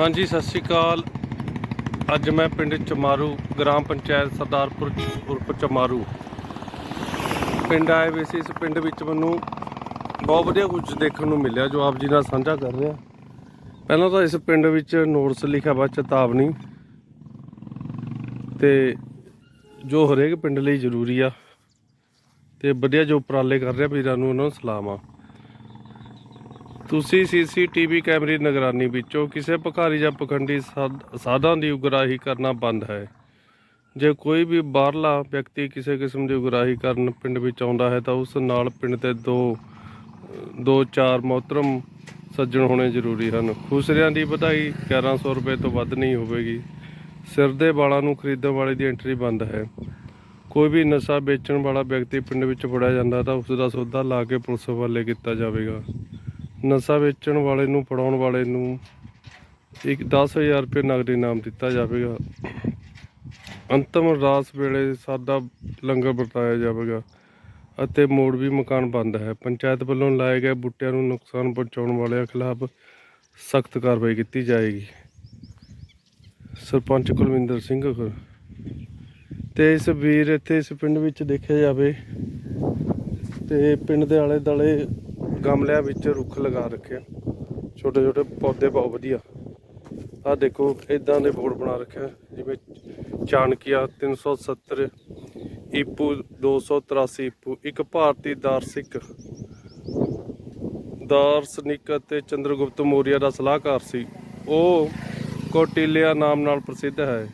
ਹਾਂਜੀ, ਸਤਿ ਸ਼੍ਰੀ ਅਕਾਲ। ਅੱਜ ਮੈਂ ਪਿੰਡ ਚਮਾਰੂ, ਗ੍ਰਾਮ ਪੰਚਾਇਤ ਸਰਦਾਰਪੁਰ ਉਰਪ ਚਮਾਰੂ। ਪਿੰਡ ਆਏ ਵੇ ਸੀ, ਇਸ ਪਿੰਡ ਵਿੱਚ ਮੈਨੂੰ ਬਹੁਤ ਵਧੀਆ ਕੁਝ ਦੇਖਣ ਨੂੰ ਮਿਲਿਆ, ਜੋ ਆਪ ਜੀ ਨਾਲ ਸਾਂਝਾ ਕਰ ਰਿਹਾ। ਪਹਿਲਾਂ ਤਾਂ ਇਸ ਪਿੰਡ ਵਿੱਚ ਨੋਟਸ ਲਿਖਿਆ ਵਾ, ਚੇਤਾਵਨੀ। ਤੇ ਜੋ ਹਰੇਕ ਪਿੰਡ ਲਈ ਜ਼ਰੂਰੀ ਆ। ਤੇ ਵਧੀਆ ਜੋ ਉਪਰਾਲੇ ਕਰ ਰਿਹਾ, ਵੀਰਾਂ ਨੂੰ ਉਹਨਾਂ ਨੂੰ ਸਲਾਮ ਆ। ਤੁਸੀਂ ਸੀਸੀਟੀਵੀ ਕੈਮਰੇ ਨਿਗਰਾਨੀ ਵਿੱਚੋਂ ਕਿਸੇ ਭਿਖਾਰੀ ਜਾਂ ਪਖੰਡੀ ਸਾਧ- ਸਾਧਾਂ ਦੀ ਉਗਰਾਹੀ ਕਰਨਾ ਬੰਦ ਹੈ। ਜੇ ਕੋਈ ਵੀ ਬਾਹਰਲਾ ਵਿਅਕਤੀ ਕਿਸੇ ਕਿਸਮ ਦੀ ਉਗਰਾਹੀ ਕਰਨ ਪਿੰਡ ਵਿੱਚ ਆਉਂਦਾ ਹੈ, ਤਾਂ ਉਸ ਨਾਲ ਪਿੰਡ ਦੇ ਦੋ ਦੋ ਚਾਰ ਮੋਹਤਰਮ ਸੱਜਣ ਹੋਣੇ ਜ਼ਰੂਰੀ ਹਨ। ਖੁਸਰਿਆਂ ਦੀ ਵਧਾਈ 1100 ਰੁਪਏ ਤੋਂ ਵੱਧ ਨਹੀਂ ਹੋਵੇਗੀ। ਸਿਰ ਦੇ ਵਾਲਾਂ ਨੂੰ ਖਰੀਦਣ ਵਾਲੇ ਦੀ ਐਂਟਰੀ ਬੰਦ ਹੈ। ਕੋਈ ਵੀ ਨਸ਼ਾ ਵੇਚਣ ਵਾਲਾ ਵਿਅਕਤੀ ਪਿੰਡ ਵਿੱਚ ਫੜਿਆ ਜਾਂਦਾ, ਤਾਂ ਉਸ ਦਾ ਸੌਦਾ ਲਾ ਕੇ ਪੁਲਿਸ ਹਵਾਲੇ ਕੀਤਾ ਜਾਵੇਗਾ। ਨਸ਼ਾ ਵੇਚਣ ਵਾਲੇ ਨੂੰ, ਫੜਾਉਣ ਵਾਲੇ ਨੂੰ ਇੱਕ 10000 ਰੁਪਏ ਨਗਦੀ ਇਨਾਮ ਦਿੱਤਾ ਜਾਵੇਗਾ। ਅੰਤਮ ਰਾਸ ਵੇਲੇ ਸਾਦਾ ਲੰਗਰ ਵਰਤਾਇਆ ਜਾਵੇਗਾ ਅਤੇ ਮੋੜ ਵੀ ਮਕਾਨ ਬੰਦ ਹੈ। ਪੰਚਾਇਤ ਵੱਲੋਂ ਲਾਏ ਗਏ ਬੂਟਿਆਂ ਨੂੰ ਨੁਕਸਾਨ ਪਹੁੰਚਾਉਣ ਵਾਲਿਆਂ ਖਿਲਾਫ ਸਖਤ ਕਾਰਵਾਈ ਕੀਤੀ ਜਾਏਗੀ। ਸਰਪੰਚ ਕੁਲਵਿੰਦਰ ਸਿੰਘ ਖੁਰ ਤੇ ਇਸ ਵੀਰ ਇੱਥੇ ਇਸ ਪਿੰਡ ਵਿੱਚ ਦੇਖਿਆ ਜਾਵੇ ਤੇ ਪਿੰਡ ਦੇ ਆਲੇ ਦਾਲੇ ਗਮਲਿਆਂ ਵਿੱਚ ਰੁੱਖ ਲਗਾ ਰੱਖਿਆ ਛੋਟੇ ਛੋਟੇ ਪੌਦੇ ਬਹੁਤ ਵਧੀਆ। ਆਹ ਦੇਖੋ ਇਦਾਂ ਦੇ ਬੋਰਡ ਬਣਾ ਰੱਖਿਆ। ਜਿਵੇਂ ਚਾਣਕਿਆ 370 ਈਪੂ 283 ਈਪੂ। ਇੱਕ ਭਾਰਤੀ ਦਾਰਸਿਕ ਦਾਰਸ਼ਨਿਕ ਅਤੇ ਚੰਦਰਗੁਪਤ ਮੌਰੀਆ ਦਾ ਸਲਾਹਕਾਰ ਸੀ। ਉਹ ਕੋਟਿਲਿਆ ਨਾਮ ਨਾਲ ਪ੍ਰਸਿੱਧ ਹੈ।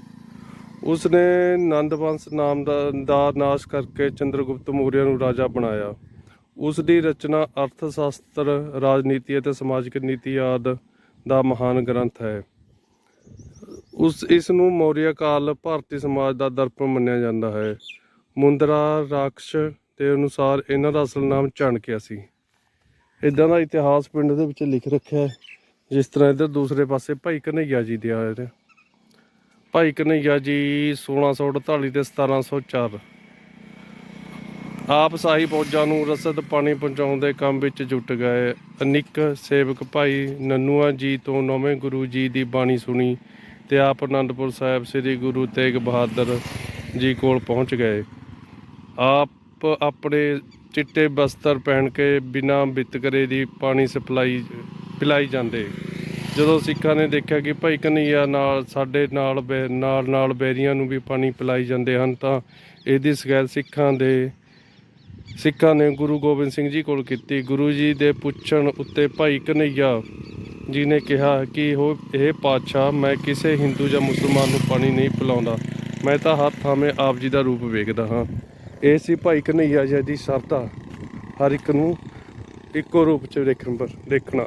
ਉਸ ਨੇ ਨੰਦਵੰਸ਼ ਨਾਮ ਦਾ ਦਾ ਨਾਸ਼ ਕਰਕੇ ਚੰਦਰਗੁਪਤ ਮੌਰੀਆ ਨੂੰ ਰਾਜਾ ਬਣਾਇਆ। ਉਸ ਦੀ ਰਚਨਾ ਅਰਥ ਸ਼ਾਸਤਰ ਰਾਜਨੀਤੀ ਅਤੇ ਸਮਾਜਿਕ ਨੀਤੀ ਆਦਿ ਦਾ ਮਹਾਨ ਗ੍ਰੰਥ ਹੈ। ਉਸ, ਇਸ ਨੂੰ ਮੌਰੀਆ ਕਾਲ ਭਾਰਤੀ ਸਮਾਜ ਦਾ ਦਰਪਣ ਮੰਨਿਆ ਜਾਂਦਾ ਹੈ। ਮੁੰਦਰਾ, ਰਾਕਸ਼ ਦੇ ਅਨੁਸਾਰ ਇਹਨਾਂ ਦਾ ਅਸਲ ਨਾਮ ਚਾਣਕਿਆ ਸੀ। ਇਦਾਂ ਦਾ ਇਤਿਹਾਸ ਪਿੰਡ ਦੇ ਵਿੱਚ ਲਿਖ ਰੱਖਿਆ ਹੈ, ਜਿਸ ਤਰ੍ਹਾਂ ਇੱਧਰ ਦੂਸਰੇ ਪਾਸੇ ਭਾਈ ਕਨਈਆ ਜੀ ਦੇ ਆਏ ਨੇ ਭਾਈ ਕਨਈਆ ਜੀ 1648 ਤੇ 1704 ਆਪ ਸਾਹੀ ਫੌਜਾਂ ਨੂੰ ਰਸਦ ਪਾਣੀ ਪਹੁੰਚਾਉਣ ਦੇ ਕੰਮ ਵਿੱਚ ਜੁਟ ਗਏ। ਅਨਿਕ ਸੇਵਕ ਭਾਈ ਨਨੂਆ ਜੀ ਤੋਂ ਨੌਵੇਂ ਗੁਰੂ ਜੀ ਦੀ ਬਾਣੀ ਸੁਣੀ ਤੇ ਆਪ ਅਨੰਦਪੁਰ ਸਾਹਿਬ ਸ੍ਰੀ ਗੁਰੂ ਤੇਗ ਬਹਾਦਰ ਜੀ ਕੋਲ ਪਹੁੰਚ ਗਏ। ਆਪ ਆਪਣੇ ਚਿੱਟੇ ਬਸਤਰ ਪਹਿਨ ਕੇ ਬਿਨਾਂ ਬਿਤਕਰੇ ਦੀ ਪਾਣੀ ਸਪਲਾਈ ਪਿਲਾਈ ਜਾਂਦੇ। ਜਦੋਂ ਸਿੱਖਾਂ ਨੇ ਦੇਖਿਆ ਕਿ ਭਾਈ ਕਨਈਆ ਨਾਲ, ਸਾਡੇ ਨਾਲ ਬੈ- ਨਾਲ ਨਾਲ ਬੈਰੀਆਂ ਨੂੰ ਵੀ ਪਾਣੀ ਪਿਲਾਈ ਜਾਂਦੇ ਹਨ ਤਾਂ ਇਹਦੀ ਸ਼ਿਕਾਇਤ ਸਿੱਖਾਂ ਦੇ ਸਿੱਖਾਂ ਨੇ ਗੁਰੂ ਗੋਬਿੰਦ ਸਿੰਘ ਜੀ ਕੋਲ ਕੀਤੀ। ਗੁਰੂ ਜੀ ਦੇ ਪੁੱਛਣ ਉੱਤੇ ਭਾਈ ਕਨਈਆ ਜੀ ਨੇ ਕਿਹਾ ਕਿ ਉਹ ਇਹ ਪਾਤਸ਼ਾਹ, ਮੈਂ ਕਿਸੇ ਹਿੰਦੂ ਜਾਂ ਮੁਸਲਮਾਨ ਨੂੰ ਪਾਣੀ ਨਹੀਂ ਪਿਲਾਉਂਦਾ। ਮੈਂ ਤਾਂ ਹਰ ਥਾਵੇਂ ਆਪ ਜੀ ਦਾ ਰੂਪ ਵੇਖਦਾ ਹਾਂ। ਇਹ ਸੀ ਭਾਈ ਕਨਈਆ ਜੀ ਦੀ ਸ਼ਰਧਾ। ਹਰ ਇੱਕ ਨੂੰ ਇੱਕੋ ਰੂਪ ਚ ਦੇਖਣ ਪਰ, ਦੇਖਣਾ।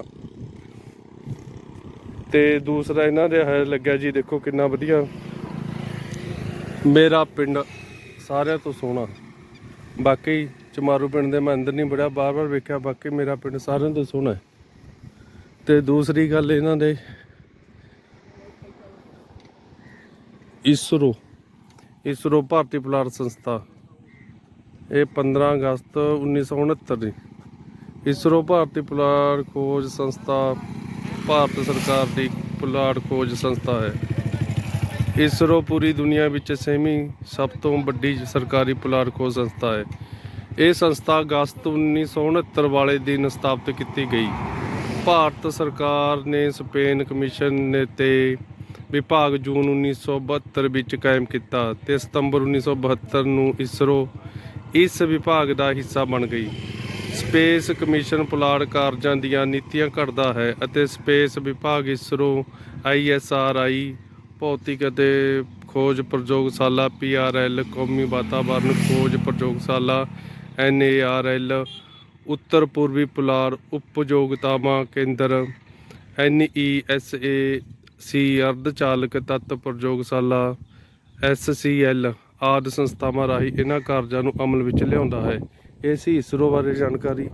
ਤੇ ਦੂਸਰਾ ਇਹਨਾਂ ਦੇ ਹੈ ਲੱਗਿਆ, ਜੀ ਦੇਖੋ ਕਿੰਨਾ ਵਧੀਆ। ਮੇਰਾ ਪਿੰਡ ਸਾਰਿਆਂ ਤੋਂ ਸੋਹਣਾ। ਬਾਕੀ ਚਮਾਰੂ ਪਿੰਡ ਦੇ ਮੈਂ ਅੰਦਰ ਨਹੀਂ ਬੜਿਆ ਬਾਰ-ਬਾਰ ਵੇਖਿਆ, ਬਾਕੀ ਮੇਰਾ ਪਿੰਡ ਸਾਰਿਆਂ ਤੋਂ ਸੋਹਣਾ ਹੈ। ਤੇ ਦੂਸਰੀ ਗੱਲ ਇਹਨਾਂ ਦੇ, ਇਸਰੋ ਇਸਰੋ ਭਾਰਤੀ ਪੁਲਾੜ ਸੰਸਥਾ, ਇਹ 15 ਅਗਸਤ 1969 ਦੀ। ਇਸਰੋ ਭਾਰਤੀ ਪੁਲਾੜ ਖੋਜ ਸੰਸਥਾ, ਭਾਰਤ ਸਰਕਾਰ ਦੀ ਪੁਲਾੜ ਖੋਜ ਸੰਸਥਾ ਹੈ। ਇਸਰੋ ਪੂਰੀ ਦੁਨੀਆ ਵਿੱਚ ਛੇਵੀਂ ਸਭ ਤੋਂ ਵੱਡੀ ਸਰਕਾਰੀ ਪੁਲਾੜ ਖੋਜ ਸੰਸਥਾ ਹੈ। ਇਹ ਸੰਸਥਾ ਅਗਸਤ 1969 ਵਾਲੇ ਦਿਨ ਸਥਾਪਿਤ ਕੀਤੀ ਗਈ। ਭਾਰਤ ਸਰਕਾਰ ਨੇ ਸਪੇਨ ਕਮਿਸ਼ਨ ਨੇ ਤੇ ਵਿਭਾਗ ਜੂਨ 1972 ਵਿੱਚ ਕਾਇਮ ਕੀਤਾ ਤੇ ਸਤੰਬਰ 1972 ਨੂੰ ਇਸਰੋ ਇਸ ਵਿਭਾਗ ਦਾ ਹਿੱਸਾ ਬਣ ਗਈ। ਸਪੇਸ ਕਮਿਸ਼ਨ ਪੁਲਾੜ ਕਾਰਜਾਂ ਦੀਆਂ ਨੀਤੀਆਂ ਘੜਦਾ ਹੈ ਅਤੇ ਸਪੇਸ ਵਿਭਾਗ ਇਸਰੋ ਆਈਐਸਆਰਆਈ ਭੌਤਿਕ ਅਤੇ ਖੋਜ ਪ੍ਰਯੋਗਸ਼ਾਲਾ ਪੀਆਰਐਲ ਕੌਮੀ ਵਾਤਾਵਰਣ ਖੋਜ ਪ੍ਰਯੋਗਸ਼ਾਲਾ ਐਨਏਆਰਐਲ ਉੱਤਰ ਪੂਰਬੀ ਪੁਲਾਰ ਉਪਯੋਗਤਾਵਾਂ ਕੇਂਦਰ ਐਨਈਐਸਏ ਸੀ ਅਰਧ ਚਾਲਕ ਤੱਤ ਪ੍ਰਯੋਗਸ਼ਾਲਾ ਐਸਸੀਐਲ ਆਦਿ ਸੰਸਥਾਵਾਂ ਰਾਹੀਂ ਇਹਨਾਂ ਕਾਰਜਾਂ ਨੂੰ ਅਮਲ ਵਿੱਚ ਲਿਆਉਂਦਾ ਹੈ। ਇਹ ਸੀ ਇਸਰੋ ਬਾਰੇ ਜਾਣਕਾਰੀ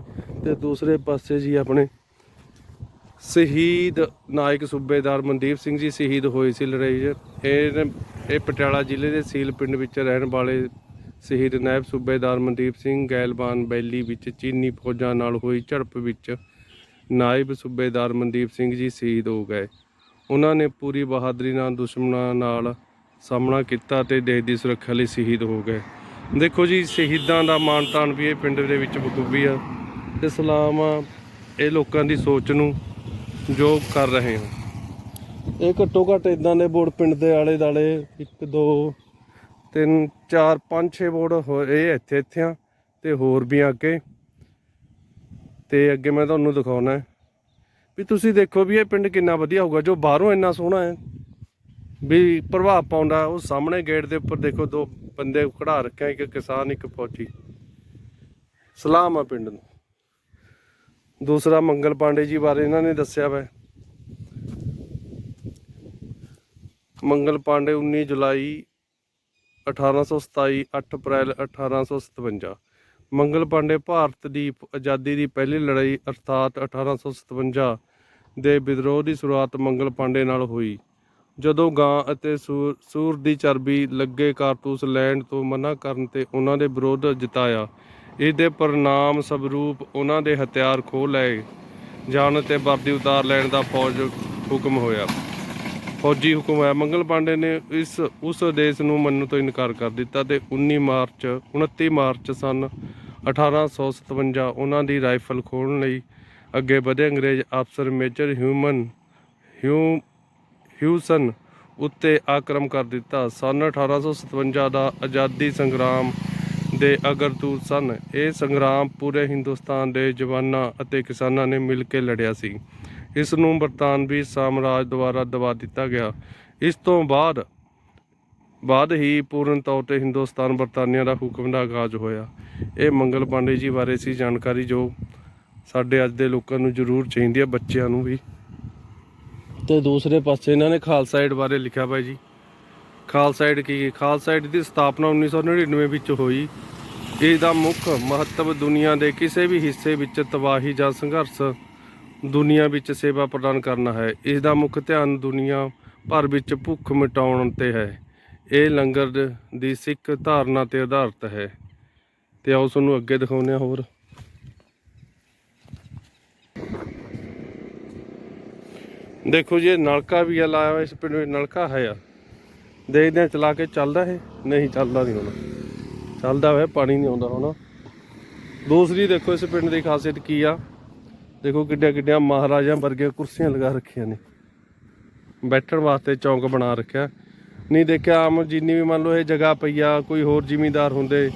ਤੇ ਦੂਸਰੇ ਪਾਸੇ ਜੀ ਆਪਣੇ ਸ਼ਹੀਦ ਨਾਇਕ ਸੂਬੇਦਾਰ ਮਨਦੀਪ ਸਿੰਘ ਜੀ ਸ਼ਹੀਦ ਹੋਏ ਸੀ ਲੜਾਈ 'ਚ। ਇਹ ਇਹ ਪਟਿਆਲਾ ਜ਼ਿਲ੍ਹੇ ਦੇ ਸੀਲ ਪਿੰਡ ਵਿੱਚ ਰਹਿਣ ਵਾਲੇ ਸ਼ਹੀਦ ਨਾਇਬ ਸੂਬੇਦਾਰ ਮਨਦੀਪ ਸਿੰਘ ਗੈਲਬਾਨ ਬੈਲੀ ਵਿੱਚ ਚੀਨੀ ਫੌਜਾਂ ਨਾਲ ਹੋਈ ਝੜਪ ਵਿੱਚ ਨਾਇਬ ਸੂਬੇਦਾਰ ਮਨਦੀਪ ਸਿੰਘ ਜੀ ਸ਼ਹੀਦ ਹੋ ਗਏ। ਉਹਨਾਂ ਨੇ ਪੂਰੀ ਬਹਾਦਰੀ ਨਾਲ, ਦੁਸ਼ਮਣਾਂ ਨਾਲ ਸਾਹਮਣਾ ਕੀਤਾ ਤੇ ਦੇਸ਼ ਦੀ ਸੁਰੱਖਿਆ ਲਈ ਸ਼ਹੀਦ ਹੋ ਗਏ। ਦੇਖੋ ਜੀ, ਸ਼ਹੀਦਾਂ ਦਾ ਮਾਣ ਤਾਣ ਵੀ ਇਹ ਪਿੰਡ ਦੇ ਵਿੱਚ ਬਖੂਬੀ ਆ ਤੇ ਸਲਾਮ ਆ ਇਹ ਲੋਕਾਂ ਦੀ ਸੋਚ ਨੂੰ ਜੋ ਕਰ ਰਹੇ ਹਾਂ ਇਹ ਘੱਟੋ ਘੱਟ ਇਦਾਂ ਦੇ ਬੋਰਡ ਪਿੰਡ ਦੇ ਆਲੇ ਦਾਲੇ 1 2 3 4 5 6 ਬੋਰਡ ਹੋਏ ਇੱਥੇ ਇੱਥੇ ਆ ਤੇ ਹੋਰ ਵੀ ਆ ਅੱਗੇ। ਤੇ ਅੱਗੇ ਮੈਂ ਤੁਹਾਨੂੰ ਦਿਖਾਉਣਾ ਵੀ ਤੁਸੀਂ ਦੇਖੋ ਵੀ ਇਹ ਪਿੰਡ ਕਿੰਨਾ ਵਧੀਆ ਹੋਊਗਾ, ਜੋ ਬਾਹਰੋਂ ਇੰਨਾ ਸੋਹਣਾ ਹੈ। ਵੀ ਪ੍ਰਭਾਵ ਪਾਉਂਦਾ, ਉਹ ਸਾਹਮਣੇ ਗੇਟ ਦੇ ਉੱਪਰ ਦੇਖੋ ਦੋ ਬੰਦੇ ਖੜਾ ਰੱਖਿਆ, ਇੱਕ ਕਿਸਾਨ, ਇੱਕ ਫੌਜੀ। ਸਲਾਮ ਆ ਪਿੰਡ ਨੂੰ। ਦੂਸਰਾ ਮੰਗਲ ਪਾਂਡੇ ਜੀ ਬਾਰੇ ਇਹਨਾਂ ਨੇ ਦੱਸਿਆ ਵਾ। ਮੰਗਲ ਪਾਂਡੇ 19 ਜੁਲਾਈ 1827 8 ਅਪ੍ਰੈਲ 1857 ਮੰਗਲ ਪਾਂਡੇ ਭਾਰਤ ਦੀ ਆਜ਼ਾਦੀ ਦੀ ਪਹਿਲੀ ਲੜਾਈ ਅਰਥਾਤ 1857 ਦੇ ਵਿਦਰੋਹ ਦੀ ਸ਼ੁਰੂਆਤ ਮੰਗਲ ਪਾਂਡੇ ਨਾਲ ਹੋਈ। ਜਦੋਂ ਗਾਂ ਅਤੇ ਸੂਰ ਦੀ ਚਰਬੀ ਲੱਗੇ ਕਾਰਤੂਸ ਲੈਣ ਤੋਂ ਮਨਾ ਕਰਨ ਤੇ ਉਹਨਾਂ ਦੇ ਵਿਰੋਧ ਜਿਤਾਇਆ ਇਸ ਦੇ ਪਰਿਣਾਮ ਸਵਰੂਪ ਉਹਨਾਂ ਦੇ ਹਥਿਆਰ ਖੋਹ ਲਏ ਜਾਣ ਤੇ ਵਰਦੀ ਉਤਾਰ ਲੈਣ ਦਾ ਫੌਜ ਹੁਕਮ ਹੋਇਆ। ਫੌਜੀ ਹੁਕਮ ਹੈ। ਮੰਗਲ ਪਾਂਡੇ ਨੇ ਇਸ, ਉਸ ਆਦੇਸ਼ ਨੂੰ ਮੰਨਣ ਤੋਂ ਇਨਕਾਰ ਕਰ ਦਿੱਤਾ ਤੇ 19 ਮਾਰਚ 29 ਮਾਰਚ ਸਨ 1857 ਉਹਨਾਂ ਦੀ ਰਾਈਫਲ ਖੋਲ੍ਹਣ ਲਈ ਅੱਗੇ ਵਧੇ ਅੰਗਰੇਜ਼ ਅਫਸਰ ਮੇਜਰ ਹਿਊਮਨ, ਹਿਊ, ਹਿਊਸਨ ਉੱਤੇ ਆਕਰਮ ਕਰ ਦਿੱਤਾ। ਸਨ 1857 ਦਾ ਆਜ਼ਾਦੀ ਸੰਗਰਾਮ ਦੇ ਅਗਰਦੂਤ ਸਨ। ਇਹ ਸੰਗਰਾਮ ਪੂਰੇ ਹਿੰਦੁਸਤਾਨ ਦੇ ਜਵਾਨਾਂ ਅਤੇ ਕਿਸਾਨਾਂ ਨੇ ਮਿਲ ਕੇ ਲੜਿਆ ਸੀ। ਇਸ ਨੂੰ ਬਰਤਾਨਵੀ ਸਾਮਰਾਜ ਦੁਆਰਾ ਦਬਾ ਦਿੱਤਾ ਗਿਆ। ਇਸ ਤੋਂ ਬਾਅਦ ਬਾਅਦ ਹੀ ਪੂਰਨ ਤੌਰ ਤੇ ਹਿੰਦੁਸਤਾਨ ਬਰਤਾਨੀਆ ਦਾ ਹੁਕਮ ਦਾ ਆਗਾਜ਼ ਹੋਇਆ। ਇਹ ਮੰਗਲ ਪਾਂਡੇ ਜੀ ਬਾਰੇ ਸੀ ਜਾਣਕਾਰੀ ਜੋ ਸਾਡੇ ਅੱਜ ਦੇ ਲੋਕਾਂ ਨੂੰ ਜ਼ਰੂਰ ਚਾਹੀਦੀ ਹੈ, ਬੱਚਿਆਂ ਨੂੰ ਵੀ। ਤੇ ਦੂਸਰੇ ਪਾਸੇ ਇਹਨਾਂ ਨੇ ਖਾਲਸਾ ਏਡ ਬਾਰੇ ਲਿਖਿਆ ਬਾਈ ਜੀ। ਖਾਲਸਾ ਏਡ ਕੀ? ਹੈ ਖਾਲਸਾ ਏਡ ਦੀ ਸਥਾਪਨਾ 1999 ਵਿੱਚ ਹੋਈ। ਇਸ ਦਾ ਮੁੱਖ ਮਹੱਤਵ ਦੁਨੀਆ ਦੇ ਕਿਸੇ ਵੀ ਹਿੱਸੇ ਵਿੱਚ ਤਬਾਹੀ ਜਾਂ ਸੰਘਰਸ਼ ਦੁਨੀਆ ਵਿੱਚ ਸੇਵਾ ਪ੍ਰਦਾਨ ਕਰਨਾ ਹੈ। ਇਸ ਦਾ ਮੁੱਖ ਧਿਆਨ ਦੁਨੀਆ ਭਰ ਵਿੱਚ ਭੁੱਖ ਮਿਟਾਉਣ ਤੇ ਹੈ। ਇਹ ਲੰਗਰ ਦੀ ਸਿੱਖ ਧਾਰਨਾ ਤੇ ਆਧਾਰਿਤ ਹੈ। ਤੇ ਆਓ ਤੁਹਾਨੂੰ ਅੱਗੇ ਦਿਖਾਉਂਦੇ ਹਾਂ ਹੋਰ। ਦੇਖੋ ਜੀ, ਇਹ ਨਲਕਾ ਵੀ ਆ, ਲਾਇਆ ਹੋਇਆ ਇਸ ਪਿੰਡ ਵਿੱਚ, ਨਲਕਾ ਹੈ ਆ। ਦੇਖਦੇ ਹਾਂ ਚਲਾ ਕੇ ਚੱਲਦਾ ਇਹ। ਨਹੀਂ, ਚੱਲਦਾ ਨਹੀਂ ਹੁਣ। ਚੱਲਦਾ ਹੋਇਆ ਪਾਣੀ ਨਹੀਂ ਆਉਂਦਾ ਹੁਣ। ਦੂਸਰੀ ਦੇਖੋ, ਇਸ ਪਿੰਡ ਦੀ ਖਾਸੀਅਤ ਕੀ ਆ? ਦੇਖੋ ਕਿੱਡੀਆਂ ਕਿੱਡੀਆਂ ਮਹਾਰਾਜਾਂ ਵਰਗੀਆਂ ਕੁਰਸੀਆਂ ਲਗਾ ਰੱਖੀਆਂ ਨੇ। ਬੈਠਣ ਵਾਸਤੇ ਚੌਂਕ ਬਣਾ ਰੱਖਿਆ। ਨਹੀਂ ਦੇਖਿਆ ਆਮ ਜਿੰਨੀ ਵੀ ਮੰਨ ਲਓ ਇਹ ਜਗ੍ਹਾ ਪਈ ਆ, ਕੋਈ ਹੋਰ ਜ਼ਿਮੀਂਦਾਰ ਹੁੰਦੇ,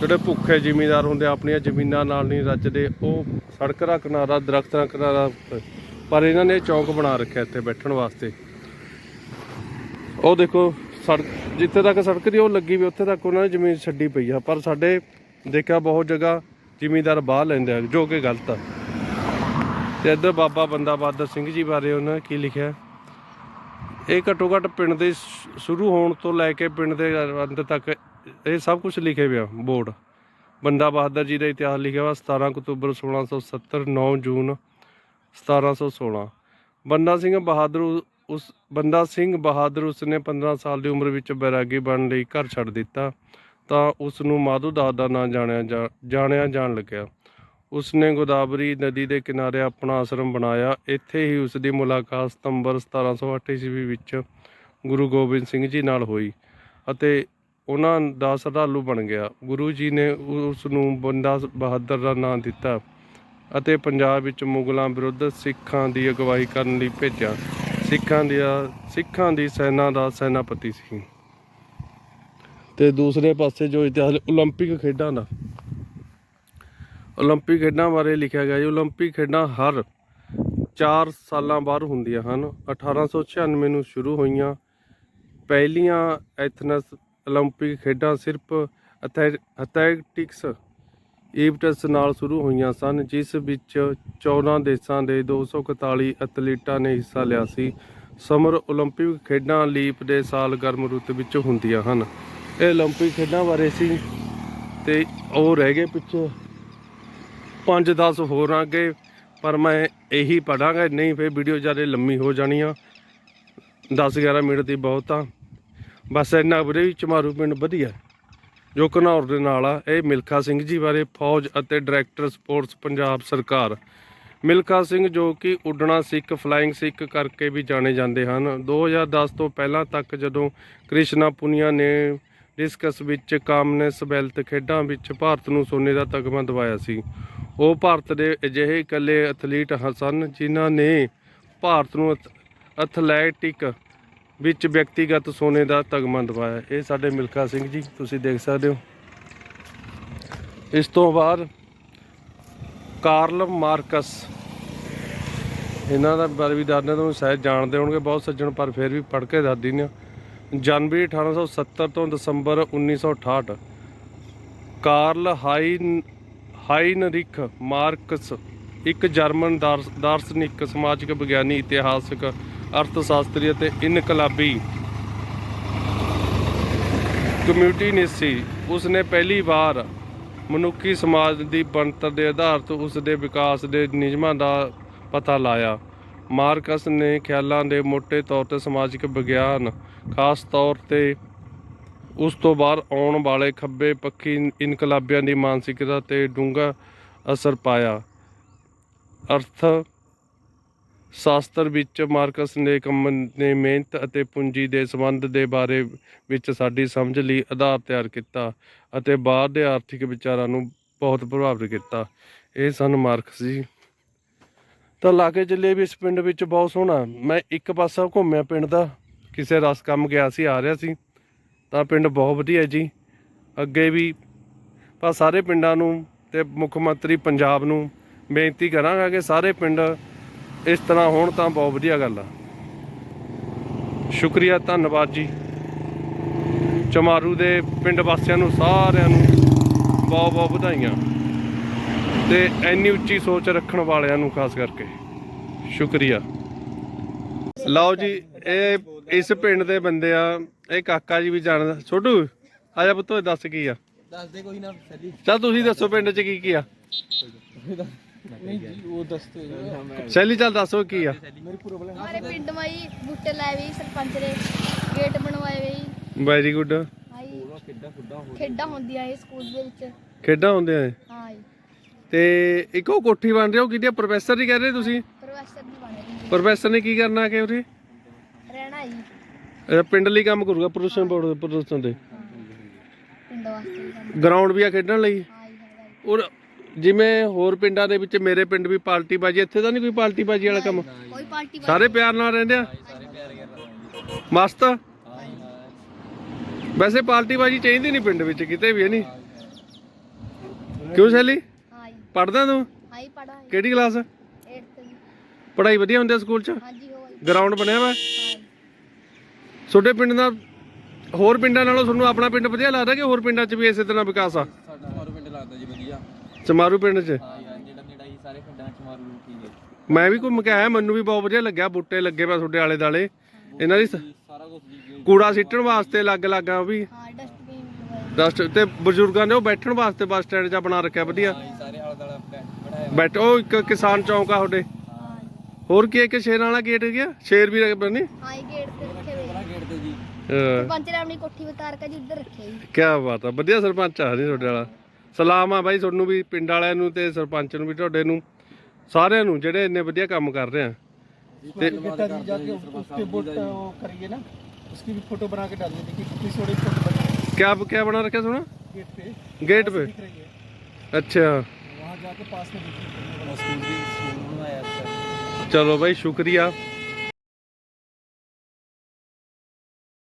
ਜਿਹੜੇ ਭੁੱਖੇ ਜ਼ਿਮੀਂਦਾਰ ਹੁੰਦੇ, ਆਪਣੀਆਂ ਜ਼ਮੀਨਾਂ ਨਾਲ ਨਹੀਂ ਰੱਜਦੇ, ਉਹ ਸੜਕ ਦਾ ਕਿਨਾਰਾ, ਦਰਖਤਾਂ ਕਿਨਾਰਾ ਪਰ ਇਹਨਾਂ ਨੇ ਚੌਂਕ ਬਣਾ ਰੱਖਿਆ ਇੱਥੇ ਬੈਠਣ ਵਾਸਤੇ। ਉਹ ਦੇਖੋ ਸੜਕ, ਜਿੱਥੇ ਤੱਕ ਸੜਕ ਦੀ ਉਹ ਲੱਗੀ ਵੀ, ਉੱਥੇ ਤੱਕ ਉਹਨਾਂ ਨੇ ਜ਼ਮੀਨ ਛੱਡੀ ਪਈ ਆ। ਪਰ ਸਾਡੇ ਦੇਖਿਆ ਬਹੁਤ ਜਗ੍ਹਾ ਜ਼ਿਮੀਂਦਾਰ ਬਾਹਰ ਲੈਂਦੇ ਆ, ਜੋ ਕਿ ਗਲਤ ਆ। ਤੇ ਇੱਧਰ ਬਾਬਾ ਬੰਦਾ ਬਹਾਦਰ ਸਿੰਘ ਜੀ ਬਾਰੇ ਉਹਨਾਂ ਕੀ ਲਿਖਿਆ? ਇਹ ਘੱਟੋ ਘੱਟ ਪਿੰਡ ਦੇ ਸ਼ੁਰੂ ਹੋਣ ਤੋਂ ਲੈ ਕੇ ਪਿੰਡ ਦੇ ਅੰਤ ਤੱਕ ਇਹ ਸਭ ਕੁਝ ਲਿਖੇ ਪਿਆ, ਬੋਰਡ। ਬੰਦਾ ਬਹਾਦਰ ਜੀ ਦਾ ਇਤਿਹਾਸ ਲਿਖਿਆ ਵਾ 17 ਅਕਤੂਬਰ 1670 9 ਜੂਨ 1716 ਬੰਦਾ ਸਿੰਘ ਬਹਾਦਰ ਉਸ, ਬੰਦਾ ਸਿੰਘ ਬਹਾਦਰ ਉਸ ਨੇ 15 ਸਾਲ ਦੀ ਉਮਰ ਵਿੱਚ ਬੈਰਾਗੀ ਬਣਨ ਲਈ ਘਰ ਛੱਡ ਦਿੱਤਾ ਤਾਂ ਉਸ ਨੂੰ ਮਾਧੂ ਦਾਸ ਦਾ ਨਾਂ ਜਾਣਿਆ ਜਾ- ਜਾਣਿਆ ਜਾਣ ਲੱਗਿਆ। ਉਸ ਨੇ ਗੋਦਾਵਰੀ ਨਦੀ ਦੇ ਕਿਨਾਰੇ ਆਪਣਾ ਆਸ਼ਰਮ ਬਣਾਇਆ ਇੱਥੇ ਹੀ ਉਸ ਦੀ ਮੁਲਾਕਾਤ ਸਤੰਬਰ 1708 ਈਸਵੀ ਵਿੱਚ ਗੁਰੂ ਗੋਬਿੰਦ ਸਿੰਘ ਜੀ ਨਾਲ ਹੋਈ ਅਤੇ ਉਹਨਾਂ ਦਾ ਸ਼ਰਧਾਲੂ ਬਣ ਗਿਆ ਗੁਰੂ ਜੀ ਨੇ ਉਸ ਨੂੰ ਬੰਦਾ ਬਹਾਦਰ ਦਾ ਨਾਂ ਦਿੱਤਾ ਅਤੇ ਪੰਜਾਬ ਵਿੱਚ ਮੁਗਲਾਂ ਵਿਰੁੱਧ ਸਿੱਖਾਂ ਦੀ ਅਗਵਾਈ ਕਰਨ ਲਈ ਭੇਜਿਆ ਸਿੱਖਾਂ ਦੀ ਸਿੱਖਾਂ ਦੀ ਸੈਨਾ ਦਾ ਸੈਨਾਪਤੀ ਸੀ ਤੇ ਦੂਸਰੇ ਪਾਸੇ ਜੋ ਇਤਿਹਾਸ 올림픽 ਖੇਡਾਂ ਦਾ 올림픽 ਖੇਡਾਂ ਬਾਰੇ ਲਿਖਿਆ ਗਿਆ ਜੀ 올림픽 ਖੇਡਾਂ ਹਰ 4 ਸਾਲਾਂ ਬਾਅਦ ਹੁੰਦੀਆਂ ਹਨ 1896 ਨੂੰ ਸ਼ੁਰੂ ਹੋਈਆਂ ਪਹਿਲੀਆਂ ਐਥਨਸ 올림픽 ਖੇਡਾਂ ਸਿਰਫ ਐਥਲੈਟਿਕਸ ਈਵਟਸ ਨਾਲ ਸ਼ੁਰੂ ਹੋਈਆਂ ਸਨ ਜਿਸ ਵਿੱਚ 14 ਦੇਸ਼ਾਂ ਦੇ 241 ਐਥਲੀਟਾਂ ਨੇ ਹਿੱਸਾ ਲਿਆ ਸੀ ਸਮਰ 올림픽 ਖੇਡਾਂ ਲੀਪ ਦੇ ਸਾਲ ਗਰਮ ਰੁੱਤ ਵਿੱਚ ਹੁੰਦੀਆਂ ਹਨ ਇਹ 올림픽 ਖੇਡਾਂ ਬਾਰੇ ਸੀ ਤੇ ਉਹ ਰਹਿ ਗਏ ਪਿੱਛੇ 5-10 ਹੋਰ ਆ ਪਰ ਮੈਂ ਇਹੀ ਪੜਾਂਗਾ, ਨਹੀਂ ਫੇਰ ਵੀਡੀਓ ਜ਼ਿਆਦਾ ਲੰਮੀ ਹੋ ਜਾਣੀ ਆ। 10-11 ਮਿੰਟ ਦੀ ਬਹੁਤ ਆ। ਬਸ ਇੰਨਾ ਵੀਰੇ ਵੀ ਚਮਾਰੂ ਪਿੰਡ ਵਧੀਆ। ਜੋ ਘਨੌਰ ਦੇ ਨਾਲ ਆ, ਇਹ ਮਿਲਖਾ ਸਿੰਘ ਜੀ ਬਾਰੇ ਫੌਜ ਅਤੇ ਡਾਇਰੈਕਟਰ ਸਪੋਰਟਸ ਪੰਜਾਬ ਸਰਕਾਰ। ਮਿਲਖਾ ਸਿੰਘ ਜੋ ਕਿ ਉੱਡਣਾ ਸਿੱਖ ਫਲਾਈਂਗ ਸਿੱਖ ਕਰਕੇ ਵੀ ਜਾਣੇ ਜਾਂਦੇ ਹਨ। 2010 ਤੋਂ ਪਹਿਲਾਂ ਤੱਕ ਜਦੋਂ ਕ੍ਰਿਸ਼ਨਾ ਪੁਨੀਆ ਨੇ ਡਿਸਕਸ ਵਿੱਚ ਕਾਮਨੈਸ ਬੈਲਟ ਖੇਡਾਂ ਵਿੱਚ ਭਾਰਤ ਨੂੰ ਸੋਨੇ ਦਾ ਤਗਮਾ ਦਿਵਾਇਆ ਸੀ ਉਹ ਭਾਰਤ ਦੇ ਅਜਿਹੇ ਇਕੱਲੇ ਐਥਲੀਟ ਹ- ਸਨ ਜਿਨ੍ਹਾਂ ਨੇ ਭਾਰਤ ਨੂੰ ਐਥ- ਐਥਲੈਟਿਕ ਵਿੱਚ ਵਿਅਕਤੀਗਤ ਸੋਨੇ ਦਾ ਤਗਮਾ ਦਿਵਾਇਆ। ਇਹ ਸਾਡੇ ਮਿਲਖਾ ਸਿੰਘ ਜੀ, ਤੁਸੀਂ ਦੇਖ ਸਕਦੇ ਹੋ। ਇਸ ਤੋਂ ਬਾਅਦ ਕਾਰਲ ਮਾਰਕਸ। ਇਹਨਾਂ ਦਾ ਬਾਰੇ ਵੀ ਦੱਸਦੇ ਤੁਹਾਨੂੰ ਸ਼ਾਇਦ ਜਾਣਦੇ ਹੋਣਗੇ, ਬਹੁਤ ਸੱਜਣ, ਪਰ ਫਿਰ ਵੀ ਪੜ੍ਹ ਕੇ ਦੱਸ ਦਿੰਦੇ ਹਾਂ। ਜਨਵਰੀ 1870 ਤੋਂ ਦਸੰਬਰ 1968 ਕਾਰਲ ਹਾਈ ਹਾਈਨਰਿਕ ਮਾਰਕਸ, ਇੱਕ ਜਰਮਨ ਦਾਰਸ- ਦਾਰਸ਼ਨਿਕ, ਸਮਾਜਿਕ, ਵਿਗਿਆਨੀ, ਇਤਿਹਾਸਕ, ਅਰਥਸ਼ਾਸਤਰੀ ਅਤੇ ਇਨਕਲਾਬੀ ਕਮਿਊਨਿਟੀ ਨੇ ਸੀ। ਉਸ ਨੇ ਪਹਿਲੀ ਵਾਰ ਮਨੁੱਖੀ ਸਮਾਜ ਦੀ ਬਣਤਰ ਦੇ ਆਧਾਰ 'ਤੇ ਉਸ ਦੇ ਵਿਕਾਸ ਦੇ ਨਿਯਮਾਂ ਦਾ ਪਤਾ ਲਾਇਆ। ਮਾਰਕਸ ਨੇ ਖਿਆਲਾਂ ਦੇ ਮੋٹے ਤੌਰ ਤੇ ਸਮਾਜਿਕ ਵਿਗਿਆਨ, ਖਾਸ ਤੌਰ ਤੇ ਉਸ ਤੋਂ ਬਾਅਦ ਆਉਣ ਵਾਲੇ ਖੱਬੇ ਪੱਖੀ ਇਨਕਲਾਬੀਆਂ ਦੀ ਮਾਨਸਿਕਤਾ ਤੇ ਡੂੰਘਾ ਅਸਰ ਪਾਇਆ। ਅਰਥ ਸ਼ਾਸਤਰ ਵਿੱਚ ਮਾਰਕਸ ਨੇ ਕੰਮ ਨੇ ਮਿਹਨਤ ਅਤੇ ਪੂੰਜੀ ਦੇ ਸੰਬੰਧ ਦੇ ਬਾਰੇ ਵਿੱਚ ਸਾਡੀ ਸਮਝ ਲਈ ਆਧਾਰ ਤਿਆਰ ਕੀਤਾ ਅਤੇ ਬਾਅਦ ਦੇ ਆਰਥਿਕ ਵਿਚਾਰਾਂ ਨੂੰ ਬਹੁਤ ਪ੍ਰਭਾਵਿਤ ਕੀਤਾ। ਇਹ ਸਨ ਮਾਰਕਸ ਜੀ। ਤਾਂ ਲਾਗੇ ਕੇ ਵੀ ਇਸ ਪਿੰਡ ਵਿੱਚ ਬਹੁਤ ਸੋਹਣਾ। ਮੈਂ ਇੱਕ ਪਾਸਾ ਘੁੰਮਿਆ ਪਿੰਡ ਦਾ। ਕਿਸੇ ਰਸ ਕੰਮ ਗਿਆ ਸੀ, ਆ ਰਿਹਾ ਸੀ। ਤਾਂ ਪਿੰਡ ਬਹੁਤ ਵਧੀਆ ਜੀ। ਅੱਗੇ ਵੀ ਪਰ ਸਾਰੇ ਪਿੰਡਾਂ ਨੂੰ ਤੇ ਮੁੱਖ ਮੰਤਰੀ ਪੰਜਾਬ ਨੂੰ ਬੇਨਤੀ ਕਰਾਂਗਾ ਕਿ ਸਾਰੇ ਪਿੰਡ ਇਸ ਤਰ੍ਹਾਂ ਹੋਣ ਤਾਂ ਬਹੁਤ ਵਧੀਆ ਗੱਲ ਆ। ਸ਼ੁਕਰੀਆ, ਧੰਨਵਾਦ ਜੀ। ਚਮਾਰੂ ਦੇ ਪਿੰਡ ਵਾਸੀਆਂ ਨੂੰ ਸਾਰਿਆਂ ਨੂੰ ਬਹੁਤ ਬਹੁਤ ਵਧਾਈਆਂ ਤੇ ਇੰਨੀ ਉੱਚੀ ਸੋਚ ਰੱਖਣ ਵਾਲਿਆਂ ਨੂੰ ਖਾਸ ਕਰਕੇ। ਸ਼ੁਕਰੀਆ। ਲਓ ਜੀ ਇਹ ਇਸ ਪਿੰਡ ਦੇ ਬੰਦੇ ਆ ਇਹ ਕਾਕਾ ਜੀ ਵੀ ਜਾਣਦਾ। ਛੋਟੂ ਆ ਜਾ ਪੁੱਤੋ ਦੱਸ ਕੀ ਆ? ਦੱਸਦੇ ਕੋਈ ਨਾ ਸੱਜੀ ਤੁਸੀਂ ਦੱਸੋ ਪਿੰਡ 'ਚ ਕੀ ਕੀ ਆ। ਨਹੀਂ ਜੀ ਉਹ ਦੱਸਦੇ ਸੈਲੀ ਦੱਸੋ ਕੀ ਆ। ਹਮਾਰੇ ਪਿੰਡ ਮਾਈ ਬੂਟੇ ਲਾਏ ਵੀ ਸਰਪੰਚ ਨੇ ਗੇਟ ਬਣਵਾਏ ਵੀ। ਵੈਰੀ ਗੁੱਡ ਖੇਡਾਂ ਹੁੰਦੀਆਂ ਇਹ ਸਕੂਲ ਦੇ ਵਿੱਚ। ਖੇਡਾਂ ਹੁੰਦੇ ਹਾਂ ਜੀ। ਤੇ ਇੱਕ ਕੋਠੀ ਬਣ ਰਹੀ ਆ, ਕਿਹਦੀ ਪ੍ਰੋਫੈਸਰ ਜੀ ਕਹਿ ਰਹੇ ਤੁਸੀਂ? ਪ੍ਰੋਫੈਸਰ ਦੀ ਪ੍ਰੋਫੈਸਰ ਨੇ ਕੀ ਕਰਨਾ ਕਿ ਉਰੇ? ਰਹਿਣਾ ਜੀ। ਇਹ ਪਿੰਡ ਲਈ ਕੰਮ ਕਰੂਗਾ ਪ੍ਰਦੂਸ਼ਣ ਬੋਰਡ ਦੇ ਪ੍ਰਦੂਸ਼ਣ ਦੇ ਗਰਾਊਂਡ ਵੀ ਆ ਖੇਡਣ ਲਈ? ਔਰ ਜਿਵੇਂ ਹੋਰ ਪਿੰਡਾਂ ਦੇ ਵਿੱਚ ਮੇਰੇ ਪਿੰਡ ਵੀ ਪਾਰਟੀ ਬਾਜੀ ਇੱਥੇ ਤਾਂ ਨਹੀਂ ਕੋਈ ਪਾਰਟੀ ਬਾਜੀ ਵਾਲਾ ਕੰਮ? ਸਾਰੇ ਪਿਆਰ ਨਾਲ ਰਹਿੰਦੇ ਆ? ਮਸਤ? ਵੈਸੇ ਪਾਰਟੀ ਬਾਜੀ ਚਾਹੀਦੀ ਨਹੀਂ ਪਿੰਡ ਵਿੱਚ ਕਿਤੇ ਵੀ ਹੈ ਨਹੀਂ। ਕਿਉਂ ਸ਼ੈਲੀ? ਪੜਦਾ ਤੂੰ? ਕਿਹੜੀ ਕਲਾਸ? ਪੜ੍ਹਾਈ ਵਧੀਆ ਹੁੰਦੀ ਆ ਸਕੂਲ 'ਚ? ਹਾਂਜੀ ਗਰਾਊਂਡ ਬਣਿਆ ਵਾ? ਹਾਂ ਤੁਹਾਡੇ ਪਿੰਡ ਦਾ ਹੋਰ ਪਿੰਡਾਂ ਨਾਲੋਂ ਤੁਹਾਨੂੰ ਆਪਣਾ ਪਿੰਡ ਵਧੀਆ ਲੱਗਦਾ ਕਿ ਹੋਰ ਪਿੰਡਾਂ 'ਚ ਵੀ ਇਸੇ ਤਰ੍ਹਾਂ ਵਿਕਾਸ ਆ? ਸਾਡਾ ਮਾਰੂ ਪਿੰਡ ਲੱਗਦਾ ਜੀ ਵਧੀਆ। ਚਮਾਰੂ ਪਿੰਡ 'ਚ? ਹਾਂ ਯਾਰ ਜਿਹੜਾ ਨੇੜਾ ਹੀ ਸਾਰੇ ਪਿੰਡਾਂ ਚ ਮਾਰੂ ਠੀਕ ਹੈ ਮੈਂ ਵੀ ਘੁੰਮ ਕੇ ਆਇਆ ਮੈਨੂੰ ਵੀ ਬਹੁਤ ਵਧੀਆ ਲੱਗਿਆ ਬੂਟੇ ਲੱਗੇ ਵਾ ਤੁਹਾਡੇ ਆਲੇ ਦਾਲੇ ਇਹਨਾਂ ਦੀ ਸ- ਸਾਰਾ ਕੁਝ ਜੀ ਕੂੜਾ ਸਿੱਟਣ ਵਾਸਤੇ ਅਲੱਗ ਅਲੱਗ ਆ ਉਹ ਵੀ। ਹਾਂ ਡਸਟਬਿਨ ਲਗਵਾਏ ਡਸਟ ਤੇ ਬਜ਼ੁਰਗਾਂ ਨੇ ਉਹ ਬੈਠਣ ਵਾਸਤੇ ਬੱਸ ਸਟੈਂਡ 'ਚ ਬਣਾ ਰੱਖਿਆ ਵਧੀਆ। ਸਾਰੇ ਆਲਾ ਦਾਲਾ ਬੈ- ਬਣਾਇਆ ਬੈਠ ਉਹ ਇੱਕ ਕਿਸਾਨ ਚੌਂਕ ਆ ਤੁਹਾਡੇ। ਹੋਰ ਕੀ ਹੈ ਕਿ ਸ਼ੇਰਾਂ ਵਾਲਾ ਗੇਟ ਗਿਆ ਸ਼ੇਰ ਵੀ ਬਣੇ ਹਾਂ ਇਹ ਗੇਟ ਤੇ ਰੱਖੇ ਹੋਏ ਬੜਾ ਗੇਟ ਤੇ ਜੀ ਸਰਪੰਚ ਨੇ ਆਪਣੀ ਕੋਠੀ ਉਤਾਰ ਕੇ ਜੀ ਉੱਧਰ ਰੱਖਿਆ ਜੀ ਕੀ ਬਾਤ ਆ ਵਧੀਆ ਸਰਪੰਚ ਆ ਜੀ ਤੁਹਾਡੇ ਵਾਲਾ ਸਲਾਮ ਆ ਬਾਈ ਤੁਹਾਨੂੰ ਵੀ ਪਿੰਡ ਵਾਲਿਆਂ ਨੂੰ ਤੇ ਸਰਪੰਚ ਨੂੰ ਵੀ ਤੁਹਾਡੇ ਨੂੰ ਸਾਰਿਆਂ ਨੂੰ ਜਿਹੜੇ ਇੰਨੇ ਵਧੀਆ ਕੰਮ ਕਰ ਰਹੇ ਆ ਤੇ बेटा जी जाके उसके बोट वो करिए ना उसकी भी फोटो बना के डालिए देखिए कितनी सोड़ी फोटो बनी ਕਿਆ ਕਿਆ ਬਣਾ ਰੱਖਿਆ ਸੋਣਾ गेट पे गेट पे दिख रही है ਅੱਛਾ वहाँ जाके पास में ਚਲੋ ਬਾਈ ਸ਼ੁਕਰੀਆ।